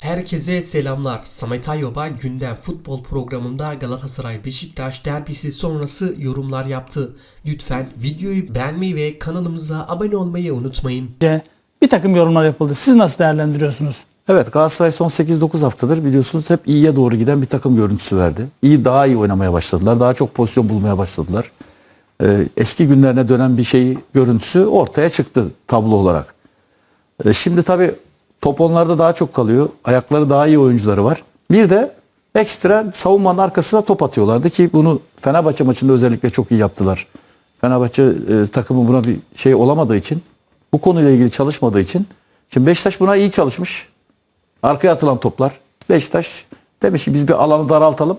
Herkese selamlar. Samet Aybaba gündem futbol programında Galatasaray Beşiktaş derbisi sonrası yorumlar yaptı. Lütfen videoyu beğenmeyi ve kanalımıza abone olmayı unutmayın. bir takım yorumlar yapıldı. Siz nasıl değerlendiriyorsunuz? Evet Galatasaray son 8-9 haftadır biliyorsunuz hep iyiye doğru giden bir takım görüntüsü verdi. İyi daha iyi oynamaya başladılar. Daha çok pozisyon bulmaya başladılar. Ee, eski günlerine dönen bir şey görüntüsü ortaya çıktı tablo olarak. Ee, şimdi tabii top onlarda daha çok kalıyor. Ayakları daha iyi oyuncuları var. Bir de ekstra savunmanın arkasına top atıyorlardı ki bunu Fenerbahçe maçında özellikle çok iyi yaptılar. Fenerbahçe e, takımı buna bir şey olamadığı için bu konuyla ilgili çalışmadığı için şimdi Beşiktaş buna iyi çalışmış. Arkaya atılan toplar. Beşiktaş demiş ki biz bir alanı daraltalım.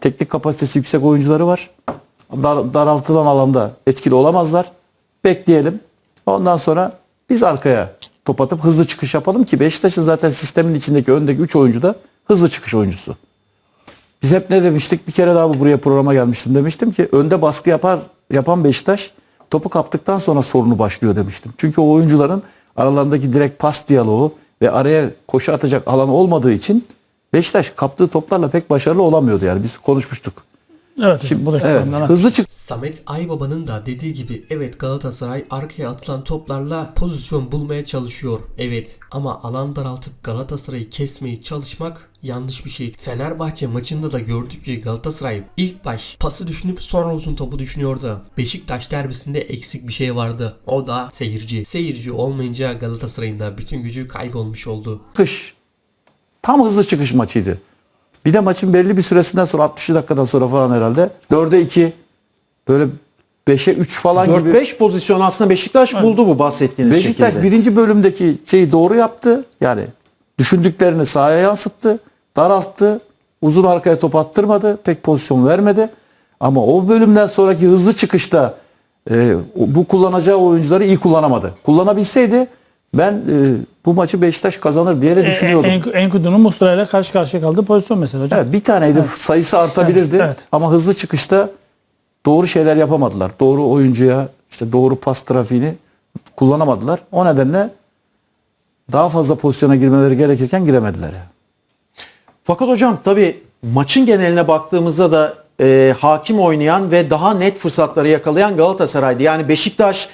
Teknik kapasitesi yüksek oyuncuları var. Dar- daraltılan alanda etkili olamazlar. Bekleyelim. Ondan sonra biz arkaya top atıp hızlı çıkış yapalım ki Beşiktaş'ın zaten sistemin içindeki öndeki 3 oyuncu da hızlı çıkış oyuncusu. Biz hep ne demiştik? Bir kere daha bu buraya programa gelmiştim. Demiştim ki önde baskı yapar yapan Beşiktaş topu kaptıktan sonra sorunu başlıyor demiştim. Çünkü o oyuncuların aralarındaki direkt pas diyaloğu ve araya koşu atacak alan olmadığı için Beşiktaş kaptığı toplarla pek başarılı olamıyordu yani biz konuşmuştuk. Evet, Şimdi bu da evet, hızlı çık Samet Aybaba'nın da dediği gibi evet Galatasaray arkaya atılan toplarla pozisyon bulmaya çalışıyor. Evet ama alan daraltıp Galatasaray'ı kesmeye çalışmak yanlış bir şey. Fenerbahçe maçında da gördük ki Galatasaray ilk baş pası düşünüp sonra uzun topu düşünüyordu. Beşiktaş derbisinde eksik bir şey vardı. O da seyirci. Seyirci olmayınca Galatasaray'ın da bütün gücü kaybolmuş oldu. çıkış. Tam hızlı çıkış maçıydı. Bir de maçın belli bir süresinden sonra 60 dakikadan sonra falan herhalde 4'e 2 böyle 5'e 3 falan gibi 4-5 pozisyon aslında Beşiktaş buldu bu bahsettiğiniz Beşiktaş şekilde. birinci bölümdeki şeyi doğru yaptı. Yani düşündüklerini sahaya yansıttı. Daralttı. Uzun arkaya top attırmadı. Pek pozisyon vermedi. Ama o bölümden sonraki hızlı çıkışta e, bu kullanacağı oyuncuları iyi kullanamadı. Kullanabilseydi ben e, bu maçı Beşiktaş kazanır diye de E, düşünüyordum. En, Enkudu'nun Muslera ile karşı karşıya kaldığı pozisyon mesela hocam. Evet, bir taneydi sayısı artabilirdi Evet, evet. ama hızlı çıkışta doğru şeyler yapamadılar. Doğru oyuncuya işte doğru pas trafiğini kullanamadılar. O nedenle daha fazla pozisyona girmeleri gerekirken giremediler. yani. Fakat hocam tabii maçın geneline baktığımızda da e, hakim oynayan ve daha net fırsatları yakalayan Galatasaray'dı. Yani Beşiktaş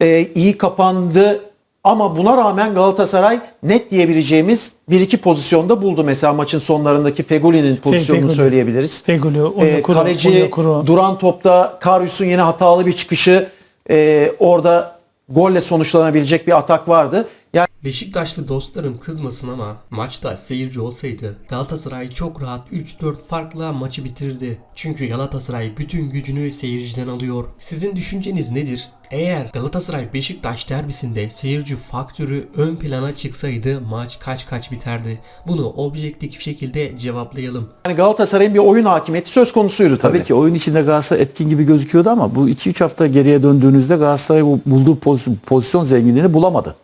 e, iyi kapandı ama buna rağmen Galatasaray net diyebileceğimiz bir iki pozisyonda buldu. Mesela maçın sonlarındaki Fegoli'nin pozisyonunu Fegoli. söyleyebiliriz. Fegoli, E, Onyekuru, kaleci Onyekuru. duran topta Karius'un yine hatalı bir çıkışı e, orada golle sonuçlanabilecek bir atak vardı. Yani Beşiktaşlı dostlarım kızmasın ama maçta seyirci olsaydı Galatasaray çok rahat 3-4 farkla maçı bitirdi. Çünkü Galatasaray bütün gücünü seyirciden alıyor. Sizin düşünceniz nedir? Eğer Galatasaray Beşiktaş derbisinde seyirci faktörü ön plana çıksaydı maç kaç kaç biterdi? Bunu objektif şekilde cevaplayalım. Galatasaray'ın bir oyun hakimiyeti söz konusuydu tabii. Tabii ki oyun içinde Galatasaray etkin gibi gözüküyordu ama bu 2-3 hafta geriye döndüğünüzde Galatasaray bu bulduğu pozisyon, pozisyon zenginliğini bulamadı.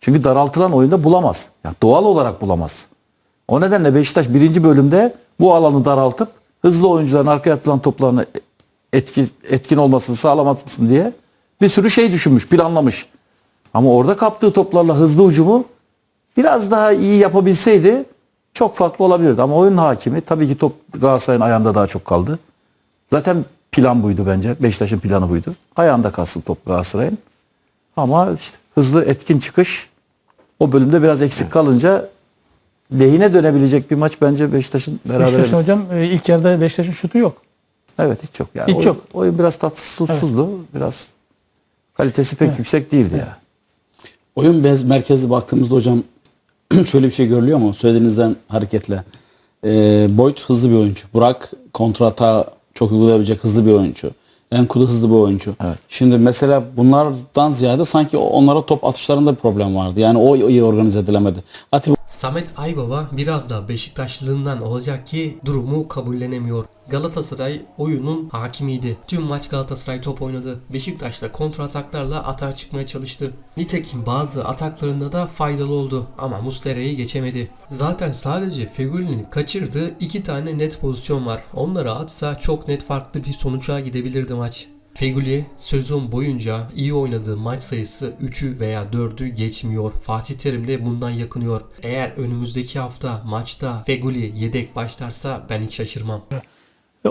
Çünkü daraltılan oyunda bulamaz. Ya doğal olarak bulamaz. O nedenle Beşiktaş birinci bölümde bu alanı daraltıp hızlı oyuncuların arkaya atılan toplarını etki, etkin olmasını sağlamasın diye bir sürü şey düşünmüş, planlamış. Ama orada kaptığı toplarla hızlı ucumu biraz daha iyi yapabilseydi çok farklı olabilirdi. Ama oyun hakimi tabii ki top Galatasaray'ın ayağında daha çok kaldı. Zaten plan buydu bence. Beşiktaş'ın planı buydu. Ayağında kalsın top Galatasaray'ın. Ama işte hızlı etkin çıkış o bölümde biraz eksik kalınca lehine dönebilecek bir maç bence Beşiktaş'ın beraber. Beşiktaş'ın hocam e, ilk yarıda Beşiktaş'ın şutu yok. Evet hiç yok. Yani Hiç oyun, yok. oyun biraz tatsız tutsuzdu. Biraz kalitesi pek yüksek değildi ya. Oyun bez merkezli baktığımızda hocam şöyle bir şey görülüyor mu? Söylediğinizden hareketle. Ee, Boyd hızlı bir oyuncu. Burak kontrata çok uygulayabilecek hızlı bir oyuncu. Enkudu hızlı bir oyuncu. Evet. Şimdi mesela bunlardan ziyade sanki onlara top atışlarında bir problem vardı. Yani o iyi organize edilemedi. Atiba Samet Aybaba biraz da Beşiktaşlılığından olacak ki durumu kabullenemiyor. Galatasaray oyunun hakimiydi. Tüm maç Galatasaray top oynadı. Beşiktaş da kontra ataklarla atağa çıkmaya çalıştı. Nitekim bazı ataklarında da faydalı oldu ama Muslera'yı geçemedi. Zaten sadece Fegüli'nin kaçırdığı iki tane net pozisyon var. Onları atsa çok net farklı bir sonuca gidebilirdi maç. Feguli sezon boyunca iyi oynadığı maç sayısı 3'ü veya 4'ü geçmiyor. Fatih Terim de bundan yakınıyor. Eğer önümüzdeki hafta maçta Feguli yedek başlarsa ben hiç şaşırmam.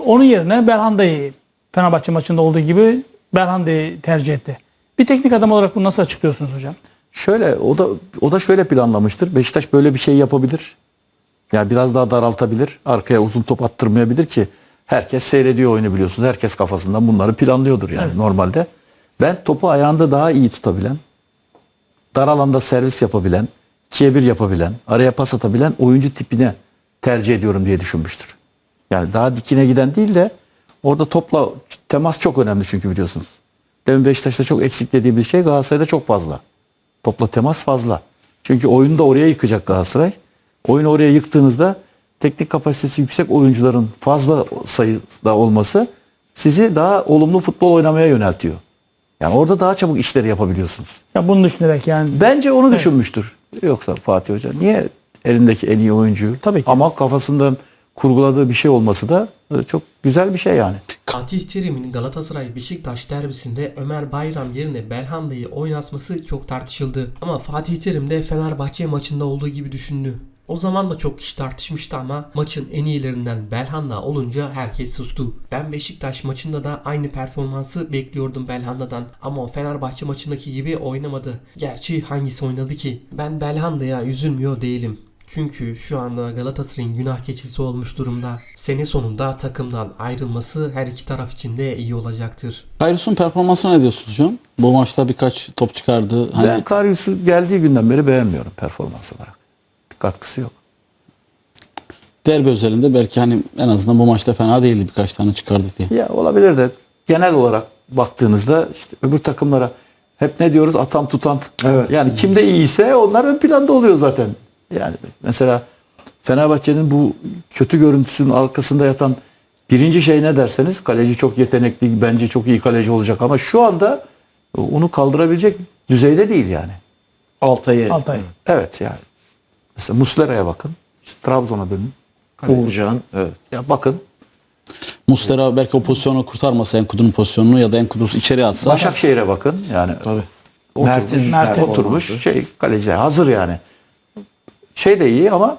Onun yerine Belhanda'yı Fenerbahçe maçında olduğu gibi Belhanda'yı tercih etti. Bir teknik adam olarak bunu nasıl açıklıyorsunuz hocam? Şöyle o da o da şöyle planlamıştır. Beşiktaş böyle bir şey yapabilir. Yani biraz daha daraltabilir. Arkaya uzun top attırmayabilir ki herkes seyrediyor oyunu biliyorsunuz. Herkes kafasından bunları planlıyordur yani normalde. Ben topu ayağında daha iyi tutabilen, dar alanda servis yapabilen, ikiye bir yapabilen, araya pas atabilen oyuncu tipine tercih ediyorum diye düşünmüştür. Yani daha dikine giden değil de orada topla temas çok önemli çünkü biliyorsunuz. Demin Beşiktaş'ta çok eksik dediği bir şey Galatasaray'da çok fazla. Topla temas fazla. Çünkü oyunu da oraya yıkacak Galatasaray. Oyunu oraya yıktığınızda teknik kapasitesi yüksek oyuncuların fazla sayıda olması sizi daha olumlu futbol oynamaya yöneltiyor. Yani orada daha çabuk işleri yapabiliyorsunuz. Ya bunu düşünerek yani Bence onu düşünmüştür. Yoksa Fatih Hoca niye elindeki en iyi oyuncuyu Tabii ki. ama kafasından kurguladığı bir şey olması da e, çok güzel bir şey yani. Fatih Terim'in Galatasaray Beşiktaş derbisinde Ömer Bayram yerine Belhanda'yı oynatması çok tartışıldı. Ama Fatih Terim de Fenerbahçe maçında olduğu gibi düşündü. O zaman da çok kişi tartışmıştı ama maçın en iyilerinden Belhanda olunca herkes sustu. Ben Beşiktaş maçında da aynı performansı bekliyordum Belhanda'dan ama o Fenerbahçe maçındaki gibi oynamadı. Gerçi hangisi oynadı ki? Ben Belhanda'ya üzülmüyor değilim. Çünkü şu anda Galatasaray'ın günah keçisi olmuş durumda. Sene sonunda takımdan ayrılması her iki taraf için de iyi olacaktır. Kyros'un performansına ne diyorsunuz hocam? Bu maçta birkaç top çıkardı. Hani Ben Karius'u geldiği günden beri beğenmiyorum performans olarak. Katkısı yok. derbi özelinde belki hani en azından bu maçta fena değildi birkaç tane çıkardı diye. Ya olabilir de genel olarak baktığınızda işte öbür takımlara hep ne diyoruz atam tutan. Evet. Yani kimde iyiyse onlar ön planda oluyor zaten. Yani mesela Fenerbahçe'nin bu kötü görüntüsünün arkasında yatan birinci şey ne derseniz kaleci çok yetenekli bence çok iyi kaleci olacak ama şu anda onu kaldırabilecek düzeyde değil yani. Altay'ı, Altay. Evet yani. Mesela Muslera'ya bakın. İşte Trabzon'a dönün. Kaleci. Uğurcan. Evet. Ya bakın Mustera belki o pozisyonu kurtarmasa Enkudu'nun pozisyonunu ya da Enkudu'su içeri atsa Başakşehir'e bakın. Yani Tabii. oturmuş, Mert'in Mert'in oturmuş şey kaleci hazır yani. Şey de iyi ama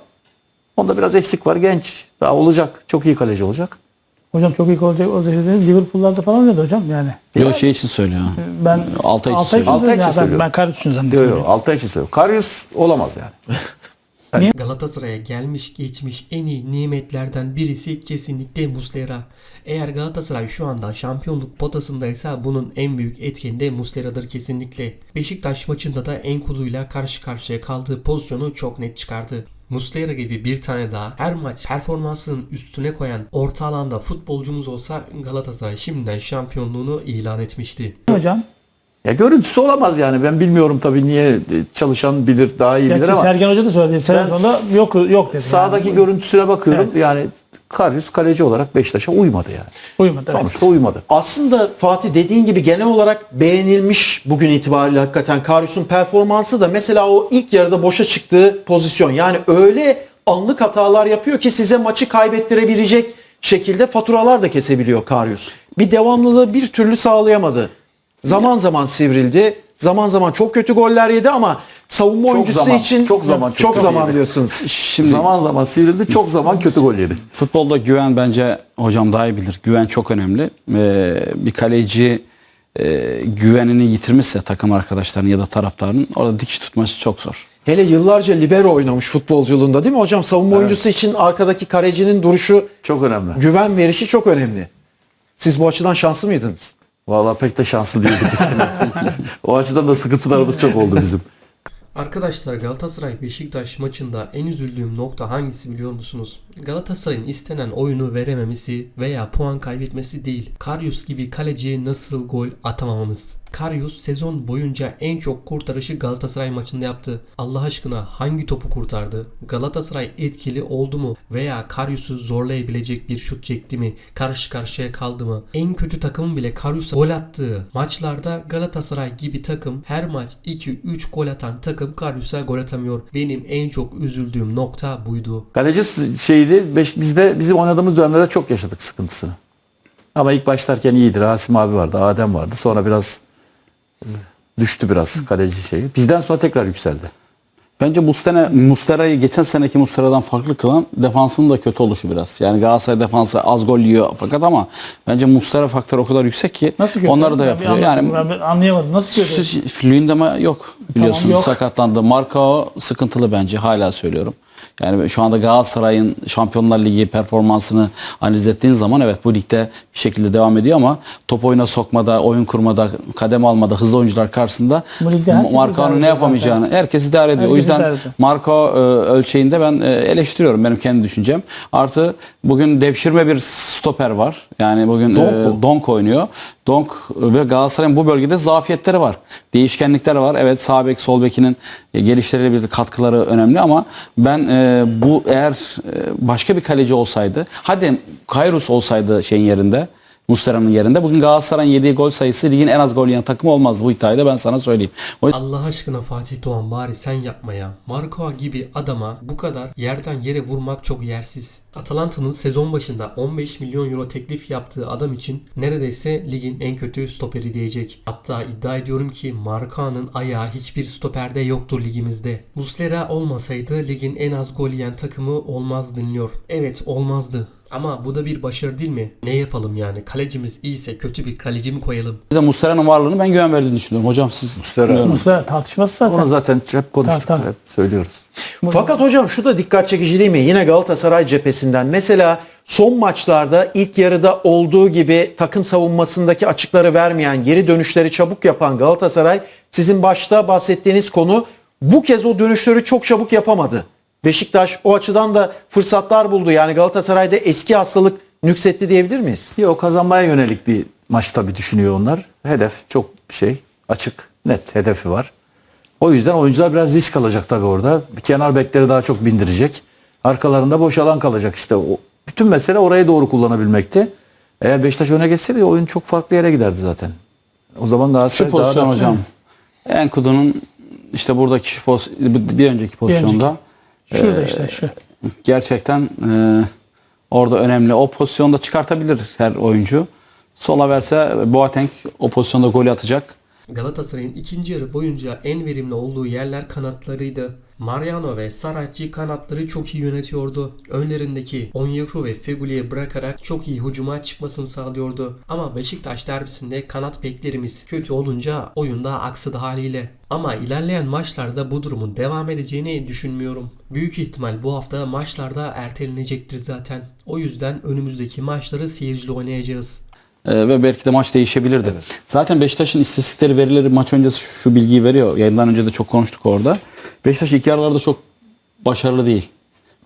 onda biraz eksik var. Genç. Daha olacak. Çok iyi kaleci olacak. Hocam çok iyi olacak olacak dediniz. Liverpool'larda falan ne dedi hocam yani? Yok şey için söylüyor. Ben Altay için Altay için, söylüyor. Altay için ya ben, söylüyorum. ben Karius için Yok zannediyorum. yok. Altay için söylüyorum. Karius olamaz yani. Galatasaray'a gelmiş geçmiş en iyi nimetlerden birisi kesinlikle Muslera. Eğer Galatasaray şu anda şampiyonluk potasındaysa bunun en büyük etkeni de Muslera'dır kesinlikle. Beşiktaş maçında da Enkudu'yla karşı karşıya kaldığı pozisyonu çok net çıkardı. Muslera gibi bir tane daha her maç performansının üstüne koyan orta alanda futbolcumuz olsa Galatasaray şimdiden şampiyonluğunu ilan etmişti. Hocam Ya görüntüsü olamaz yani. Ben bilmiyorum tabii niye çalışan bilir, daha iyi bilir gerçi ama Sergen Hoca da söyledi. Sene Ben sonunda yok yok dedi. sağdaki yani. görüntüsüne bakıyorum. Yani Karius kaleci olarak Beşiktaş'a uymadı yani. Uyumadı. evet. Sonuçta uymadı. Aslında Fatih dediğin gibi genel olarak beğenilmiş bugün itibariyle hakikaten Karius'un performansı da mesela o ilk yarıda boşa çıktığı pozisyon. Yani öyle anlık hatalar yapıyor ki size maçı kaybettirebilecek şekilde faturalar da kesebiliyor Karius. Bir devamlılığı bir türlü sağlayamadı. Zaman zaman sivrildi. Zaman zaman çok kötü goller yedi ama savunma Çok oyuncusu zaman, için çok zaman çok kötü zaman yedi. diyorsunuz. Şimdi zaman zaman sivrildi, çok zaman kötü gol yedi. futbolda güven bence hocam daha iyi bilir. Güven çok önemli. Ee, bir kaleci e, güvenini yitirmişse takım arkadaşlarının ya da taraftarının orada dikiş tutması çok zor. Hele yıllarca libero oynamış futbolculuğunda değil mi hocam? Savunma oyuncusu için arkadaki kalecinin duruşu Çok önemli. güven verişi çok önemli. Siz bu açıdan şanslı mıydınız? Vallahi pek de şanslı değildik. o açıdan da sıkıntılarımız çok oldu bizim. Arkadaşlar Galatasaray Beşiktaş maçında en üzüldüğüm nokta hangisi biliyor musunuz? Galatasaray'ın istenen oyunu verememesi veya puan kaybetmesi değil. Karius gibi kaleciye nasıl gol atamamamız. Karius sezon boyunca en çok kurtarışı Galatasaray maçında yaptı. Allah aşkına hangi topu kurtardı? Galatasaray etkili oldu mu? Veya Karius'u zorlayabilecek bir şut çekti mi? Karşı karşıya kaldı mı? En kötü takımın bile Karius'a gol attığı maçlarda Galatasaray gibi takım her maç 2-3 gol atan takım Karius'a gol atamıyor. Benim en çok üzüldüğüm nokta buydu. Kaleci şeydi bizde bizim oynadığımız dönemlerde çok yaşadık sıkıntısını. Ama ilk başlarken iyiydi. Rasim abi vardı, Adem vardı. Sonra biraz düştü biraz kaleci şeyi. Bizden sonra tekrar yükseldi. Bence bu sene Mustera'yı geçen seneki Mustera'dan farklı kılan defansının da kötü oluşu biraz. Yani Galatasaray defansı az gol yiyor fakat ama bence Mustera faktörü o kadar yüksek ki Nasıl kötü? onları da yapıyor. bir Yani ben anlayamadım. Nasıl kötü? Luyendama yok biliyorsunuz yok. sakatlandı. Marcao sıkıntılı bence hala söylüyorum. Yani şu anda Galatasaray'ın Şampiyonlar Ligi performansını analiz ettiğin zaman evet bu ligde bir şekilde devam ediyor ama top oyuna sokmada, oyun kurmada, kademe almada hızlı oyuncular karşısında Marcao'nun ne yapamayacağını herkes idare ediyor. o Herkes yüzden idare ediyor. Marco e, ölçeğinde ben e, eleştiriyorum benim kendi düşüncem. Artı bugün devşirme bir stoper var. Yani bugün Donk e? Donk oynuyor. Donk ve Galatasaray'ın bu bölgede zafiyetleri var. Değişkenlikler var. Evet sağ bek sol bekinin e, geliştirilebilir katkıları önemli ama ben e, bu eğer e, başka bir kaleci olsaydı hadi Kayrus olsaydı şeyin yerinde Mustera'nın yerinde bugün Galatasaray'ın yediği gol sayısı ligin en az gol yiyen takımı olmazdı bu iddiayı da ben sana söyleyeyim. O Allah aşkına Fatih Doğan bari sen yapma ya. Marco gibi adama bu kadar yerden yere vurmak çok yersiz. Atalanta'nın sezon başında 15 milyon euro teklif yaptığı adam için neredeyse ligin en kötü stoperi diyecek. Hatta iddia ediyorum ki Marco'nun ayağı hiçbir stoperde yoktur ligimizde. Muslera olmasaydı ligin en az gol yiyen takımı olmaz deniliyor. Evet olmazdı. Ama bu da bir başarı değil mi? Ne yapalım yani? Kalecimiz iyiyse kötü bir kaleci mi koyalım? yüzden Mustera'nın varlığını ben güven verdiğini düşünüyorum. Hocam siz Muslera. Muslera tartışması zaten. Onu zaten hep konuştuk, Tabii, tabii. hep söylüyoruz. Fakat hocam şu da dikkat çekici değil mi? Yine Galatasaray cephesinden. Mesela son maçlarda ilk yarıda olduğu gibi takım savunmasındaki açıkları vermeyen, geri dönüşleri çabuk yapan Galatasaray sizin başta bahsettiğiniz konu bu kez o dönüşleri çok çabuk yapamadı. Beşiktaş o açıdan da fırsatlar buldu. Yani Galatasaray'da eski hastalık nüksetti diyebilir miyiz? Yok kazanmaya yönelik bir maç tabii düşünüyor onlar. Hedef çok şey açık, net hedefi var. O yüzden oyuncular biraz risk alacak tabii orada. Bir kenar bekleri daha çok bindirecek. Arkalarında boş alan kalacak işte. O, bütün mesele orayı doğru kullanabilmekti. Eğer Beşiktaş öne geçseydi oyun çok farklı yere giderdi zaten. O zaman Şu Galatasaray daha pozisyon da... hocam. Enkudu'nun işte buradaki şu poz- bir bir önceki pozisyonda Şurada işte şu. gerçekten e, orada önemli. O pozisyonda çıkartabilir her oyuncu. Sola verse Boateng o pozisyonda golü atacak. Galatasaray'ın ikinci yarı boyunca en verimli olduğu yerler kanatlarıydı. Mariano ve Saracchi kanatları çok iyi yönetiyordu. Önlerindeki Onyekuru ve Feguli'ye bırakarak çok iyi hücuma çıkmasını sağlıyordu. Ama Beşiktaş derbisinde kanat beklerimiz kötü olunca oyunda aksadı haliyle. Ama ilerleyen maçlarda bu durumun devam edeceğini düşünmüyorum. Büyük ihtimal bu hafta maçlarda ertelenecektir zaten. O yüzden önümüzdeki maçları seyircili oynayacağız. E, ve belki de maç değişebilirdi. Zaten Beşiktaş'ın istatistikleri verileri maç öncesi şu bilgiyi veriyor. Yayından önce de çok konuştuk orada. Beşiktaş ilk yarılarda çok başarılı değil.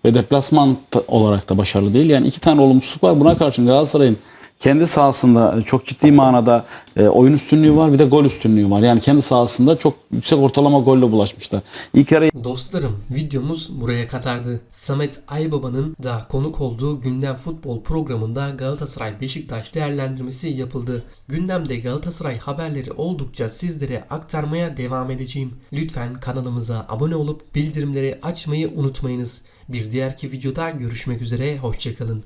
Ve deplasman olarak da başarılı değil. Yani iki tane olumsuzluk var. Buna karşın Galatasaray'ın kendi sahasında çok ciddi manada e, oyun üstünlüğü var bir de gol üstünlüğü var. Yani kendi sahasında çok yüksek ortalama golle bulaşmışlar. İlk yarı Dostlarım videomuz buraya kadardı. Samet Aybaba'nın da konuk olduğu Gündem Futbol programında Galatasaray Beşiktaş değerlendirmesi yapıldı. Gündemde Galatasaray haberleri oldukça sizlere aktarmaya devam edeceğim. Lütfen kanalımıza abone olup bildirimleri açmayı unutmayınız. Bir diğerki videoda görüşmek üzere, hoşçakalın.